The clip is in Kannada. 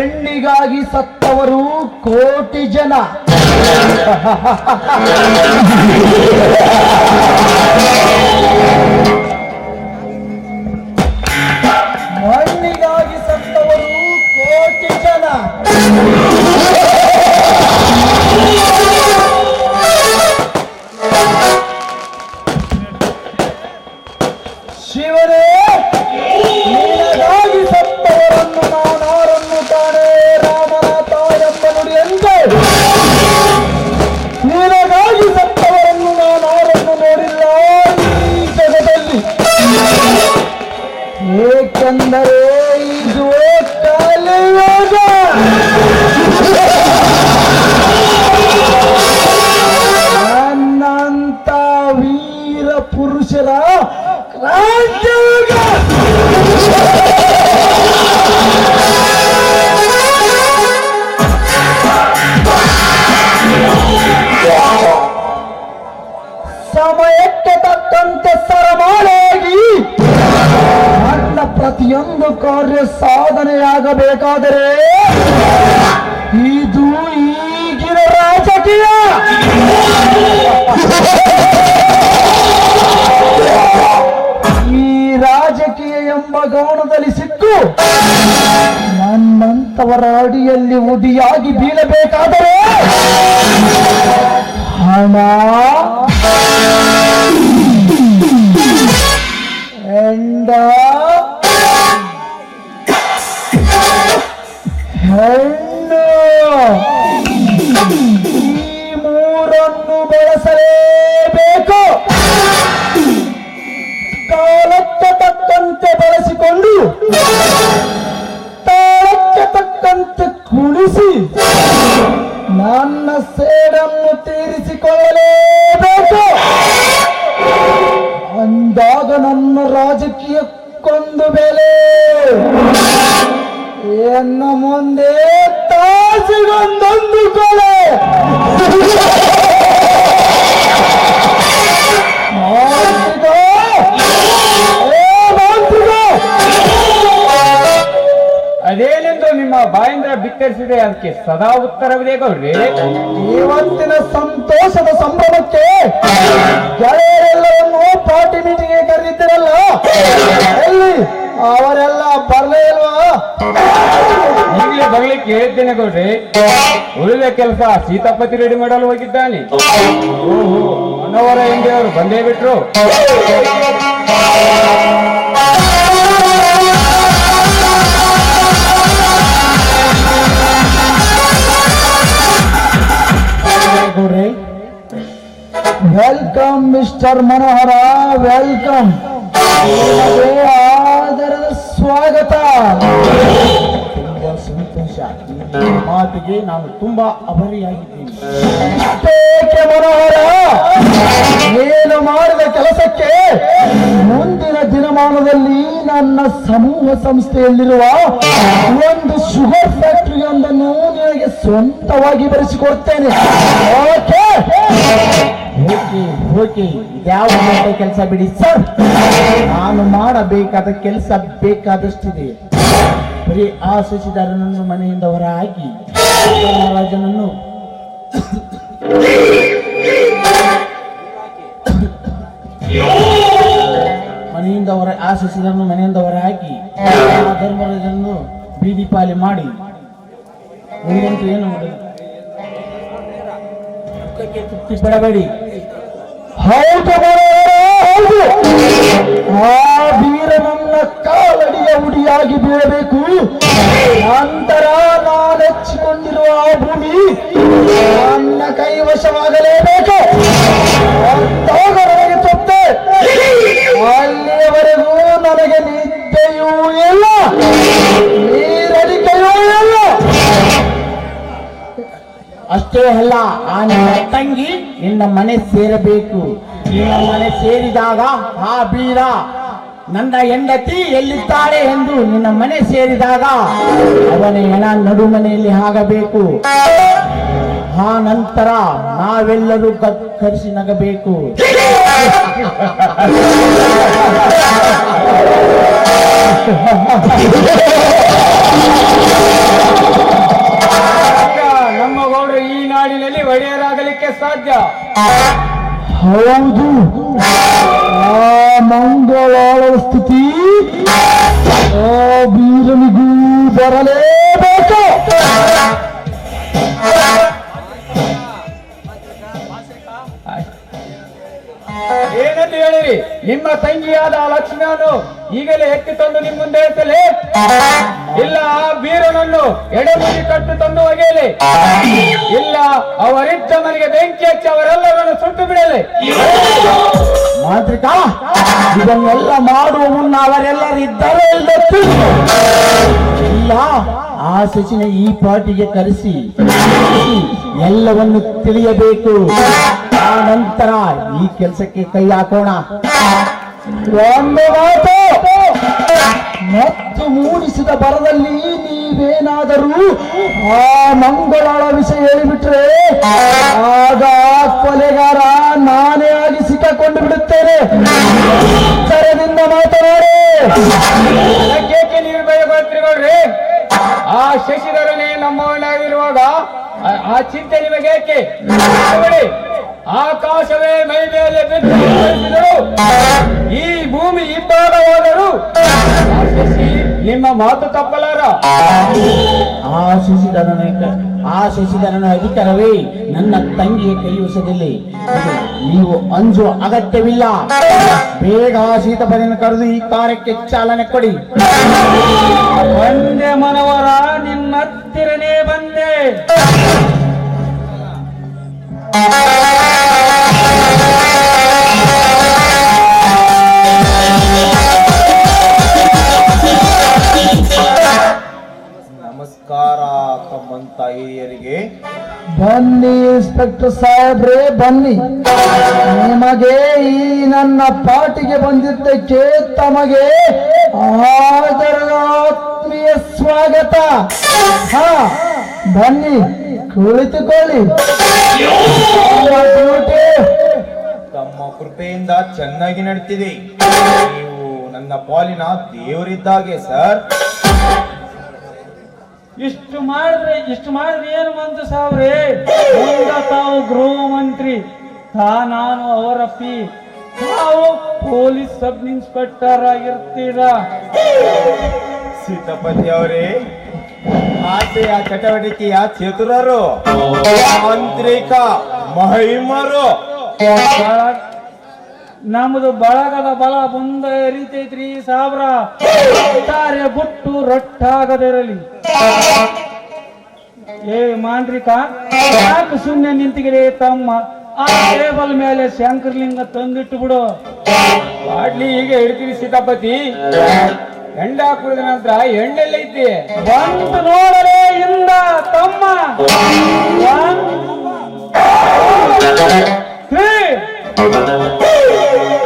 ಹೆಣ್ಣಿಗಾಗಿ ಸತ್ತವರು ಕೋಟಿ ಜನ. ಮಣ್ಣಿಗಾಗಿ ಸತ್ತವರು ಕೋಟಿ ಜನ. ಕ್ರಾಂತಿಯುಗ ಸಮಯಕ್ಕೆ ತಕ್ಕಂತೆ ಸರಮಾಳಾಗಿ. ನನ್ನ ಪ್ರತಿಯೊಂದು ಕಾರ್ಯ ಸಾಧನೆಯಾಗಬೇಕಾದರೆ ಇದು ರಾಜಕೀಯ ಎಂಬ ಗೌಣದಲ್ಲಿ ಸಿಕ್ಕು ನನ್ನಂತವರ ಅಡಿಯಲ್ಲಿ ಉಡಿಯಾಗಿ ಬೀಳಬೇಕಾದರೆ ಹಣ. ಎಂಡ ಹೆಣ್ಣು. ಈ ಮೂರನ್ನು ಬಳಸಲೇಬೇಕು ತಕ್ಕಂತೆ ಬಳಸಿಕೊಂಡು ತಾಳಕ್ಕೆ ತಕ್ಕಂತೆ ಕುಣಿಸಿ ನನ್ನ ಸೇಡನ್ನು ತೀರಿಸಿಕೊಳ್ಳಲೇಬೇಕು. ಅಂದಾಗ ನನ್ನ ರಾಜಕೀಯಕ್ಕೊಂದು ಬೆಲೆ. ಎನ್ನ ಮುಂದೆ ತಾಸಿಗೊಂದೊಂದು ಕೊಲೆ. ಅದಕ್ಕೆ ಸದಾ ಉತ್ತರವಿದೆ ಗೌರಿ ಇವತ್ತಿನ ಸಂತೋಷದ ಸಂಭ್ರಮಕ್ಕೆ ಗೆಳೆಯರೆಲ್ಲವನ್ನು ಪಾರ್ಟಿ ಮೀಟಿಂಗ್ಗೆ ಕರೆದಿದ್ದೀರಲ್ಲ? ಎಲ್ಲಿ? ಅವರೆಲ್ಲ ಬರಲೇ ಇಲ್ವಾ? ಈಗಲೇ ಬರ್ಲಿಕ್ಕೆ ಹೇಳಿದ್ದೇನೆ ಗೌಡ್ರಿ. ಉಳಿದ ಕೆಲಸ ಸೀತಾಪತಿ ರೆಡಿ ಮಾಡಲು ಹೋಗಿದ್ದಾನೆ. ಓಹೋ ಮನೋಹರ ಎಂದೇ ಅವರು ಬಂದೇ ಬಿಟ್ರು. ವೆಲ್ಕಮ್ ಮಿಸ್ಟರ್ ಮನೋಹರ ವೆಲ್ಕಮ್ ಆದರದ ಸ್ವಾಗತ. ತುಂಬಾ ಸಂತೋಷ. ಮಾತಿಗೆ ನಾನು ತುಂಬಾ ಅಭರಿಯಾಗಿದ್ದೀನಿ. ಏಕೆ ಮನೋಹರ! ಏನು ಮಾಡಿದ ಕೆಲಸಕ್ಕೆ ಮುಂದಿನ ದಿನಮಾನದಲ್ಲಿ ನನ್ನ ಸಮೂಹ ಸಂಸ್ಥೆಯಲ್ಲಿರುವ ಒಂದು ಶುಗರ್ ಫ್ಯಾಕ್ಟರಿ ಒಂದನ್ನು ನಿನಗೆ ಸ್ವಂತವಾಗಿ ಬರೆಸಿಕೊಡ್ತೇನೆ. ಓಕೆ? ಇದ್ಯಾವ ಕೆಲಸ ಬಿಡಿ, ಸರ್. ನಾನು ಮಾಡಬೇಕಾದ ಕೆಲಸ ಬೇಕಾದಷ್ಟಿದೆ. ಬರೀ ಆ ಶಶಿಧರನನ್ನು ಮನೆಯಿಂದ ಹೊರ ಹಾಕಿ ಮಹಾರಾಜನನ್ನು ಮನೆಯಿಂದ ಹೊರ ಆ ಶಶಿಧರನ್ನು ಮನೆಯಿಂದ ಹೊರ ಹಾಕಿ ಆ ಧರ್ಮರಾಜನನ್ನು ಬೀದಿ ಪಾಲಿ ಮಾಡಿ. ಮುಂದಂತೂ ಏನು ತೃಪ್ತಿ ಪಡಬೇಡಿ. ಹೌದು ಆ ವೀರನನ್ನ ಕಾಲಡಿಯ ಉಡಿಯಾಗಿ ಬೀಳಬೇಕು. ನಂತರ ನಾನು ಹೆಚ್ಚಿಕೊಂಡಿರುವ ಆ ಭೂಮಿ ನನ್ನ ಕೈವಶವಾಗಲೇಬೇಕು. ತಪ್ಪೆ ಅಲ್ಲಿಯವರೆಗೂ ನನಗೆ ನಿದ್ದೆಯೂ ಇಲ್ಲ. ನೀರಡಿಕೆಯೂ ಇಲ್ಲ. ಅಷ್ಟೇ ಅಲ್ಲ, ಆ ನಿನ್ನ ತಂಗಿ ನಿನ್ನ ಮನೆ ಸೇರಬೇಕು. ನಿನ್ನ ಮನೆ ಸೇರಿದಾಗ ಆ ಬೀರ ನನ್ನ ಹೆಂಡತಿ ಎಲ್ಲಿದ್ದಾಳೆ ಎಂದು ನಿನ್ನ ಮನೆ ಸೇರಿದಾಗ ಅವನ ಹೆಣ ನಡುಮನೆಯಲ್ಲಿ ಆಗಬೇಕು. ಆ ನಂತರ ನಾವೆಲ್ಲರೂ ಕತ್ತರಿಸಿ ನಗಬೇಕು. ನಮ್ಮ ಗೌಡ ಈ ನಾಡಿನಲ್ಲಿ ಒಡೆಯರಾಗಲಿಕ್ಕೆ ಸಾಧ್ಯ? ಹೌದು. ಆ ಮಂಗಳ ಸ್ಥಿತಿ ಆ ಬೀರನಿಗೂ ಬರಲೇಬೇಕು ತಂಗಿಯಾದ ಆ ಲಕ್ಷ್ಮಿಯನ್ನು ಈಗಲೇ ಎತ್ತಿ ತಂದು ನಿಮ್ಮ ಮುಂದೆ ಇರಿಸಲಿ ಇಲ್ಲ, ಆ ಬೀರನನ್ನು ಎಡೆಮುಡಿ ಕಟ್ಟು ತಂದು ಒಗೆಯಲಿ. ಇಲ್ಲ, ಅವರಿದ್ದ ಮನೆಗೆ ಬೆಂಕಿ ಹಚ್ಚಿ ಅವರೆಲ್ಲರನ್ನು ಸುಟ್ಟು ಬಿಡಲಿ. ಮಾಂತ್ರಿಕ, ಇದನ್ನೆಲ್ಲ ಮಾಡುವ ಮುನ್ನ ಅವರೆಲ್ಲರೂ ಇಲ್ಲ, ಆ ಸಚಿನ ಈ ಪಾಟಿಗೆ ಕರೆಸಿ, ಎಲ್ಲವನ್ನು ತಿಳಿಯಬೇಕು. ಆ ನಂತರ ಈ ಕೆಲಸಕ್ಕೆ ಕೈ ಹಾಕೋಣ. ಒಂದು ಮಾತು. ಮತ್ತು ಮೂಡಿಸಿದ ಬರದಲ್ಲಿ ನೀವೇನಾದರೂ ಆ ಮಂಗಳಾಳ ವಿಷಯ ಹೇಳಿಬಿಟ್ರೆ ಆಗ ಕೊಲೆಗಾರ ನಾನೇ ಆಗಿ ಸಿಕ್ಕಾಕೊಂಡು ಬಿಡುತ್ತೇನೆ. ಎಚ್ಚರದಿಂದ ಮಾತನಾಡಿ. ಅದಕ್ಕೇಕೆ ನೀವು ಭಯಪಡ್ತಿರೋಡ್ರಿ ಆ ಶಶಿಧರನೇ ನಮ್ಮವನಾಗಿರುವಾಗ ಆ- ಚಿಂತೆ ನಿಮಗೆ ನೋಡಿ, ಆಕಾಶವೇ ಮೈ ಮೇಲೆ ಈ ಭೂಮಿ ಇಬ್ಬಾಗ ಹೋದರು ನಿಮ್ಮ ಮಾತು ತಪ್ಪಲಾರ. ಆ ಆಶಿಸಿದ ನನ್ನ ಅಧಿಕಾರವೇ ನನ್ನ ತಂಗಿಯ ಕೈಯುಸದಲ್ಲಿ ನೀವು ಅಂಜುವ ಅಗತ್ಯವಿಲ್ಲ. ಬೇಗ ಆ ಸೀತಪದಿಯನ್ನು ಕರೆದು ಈ ಕಾರ್ಯಕ್ಕೆ ಚಾಲನೆ ಕೊಡಿ. ಬಂದೆ ಮನವರ ನಿನ್ನ ಹತ್ತಿರನೇ ಬಂದೆ. ನಮಸ್ಕಾರ ತಮ್ಮಂತ ಹಿರಿಯರಿಗೆ. ಬನ್ನಿ ಇನ್ಸ್ಪೆಕ್ಟರ್ ಸಾಹೇಬ್ರೆ ಬನ್ನಿ. ನಿಮಗೆ ಈ ನನ್ನ ಪಾಟಿಗೆ ಬಂದಿದ್ದಕ್ಕೆ ತಮಗೆ ಆದರಾತ್ಮೀಯ ಸ್ವಾಗತ. ಹಾ ಬನ್ನಿ ಕುಳಿತುಕೊಳ್ಳಿ. ತಮ್ಮ ಕೃಪೆಯಿಂದ ಚೆನ್ನಾಗಿ ನಡೀತಿದೆ. ನೀವು ನನ್ನ ಪಾಲಿನ ದೇವರಿದ್ದಾಗೆ ಸರ್. ಇಷ್ಟು ಮಾಡಿದ್ರೆ ಇಷ್ಟು ಮಾಡಿದ್ರೆ ಏನು ಬಂತು ಸಾವ್ರೆ? ಮುಂದ ತಾವು ಗೃಹ ಮಂತ್ರಿ ತಾ ನಾನು ಅವರಪ್ಪಿ ತಾವು ಪೊಲೀಸ್ ಸಬ್ ಇನ್ಸ್ಪೆಕ್ಟರ್ ಆಗಿರ್ತೀರಾ? ಸೀತಾಪತಿ ಅವರೇ ಆಸೆಯ ಯಾ ಚತುರರು ಮಂತ್ರಿಕ ಮಹಿಮರು. ನಮ್ದು ಬಳಗದ ಬಲ ಬಂದ ಎರಿತೈತ್ರಿ ಸಾವಿರ ಒಟ್ಟಾರೆ ಬುಟ್ಟು ರೊಟ್ಟಾಗದಿರಲಿ. ಏ ಮಾಂತ್ರಿಕ ಯಾಕೆ ಸುಮ್ಮನೆ ನಿಂತಿಗಿರಿ ತಮ್ಮ. ಆ ಟೇಬಲ್ ಮೇಲೆ ಶಂಕರ್ಲಿಂಗ ತಂದಿಟ್ಟು ಬಿಡು ಬಾಡ್ಲಿ ಈಗ ಹಿಡ್ತೀವಿ ಸೀತಾಪತಿ ಎಂಡ ಕುಡಿದ ನಂತರ ಎಣ್ಣೆಲ್ಲೈತಿ ಬಂದು ನೋಡಲೇ ಇಂದ ತಮ್ಮ. Hey!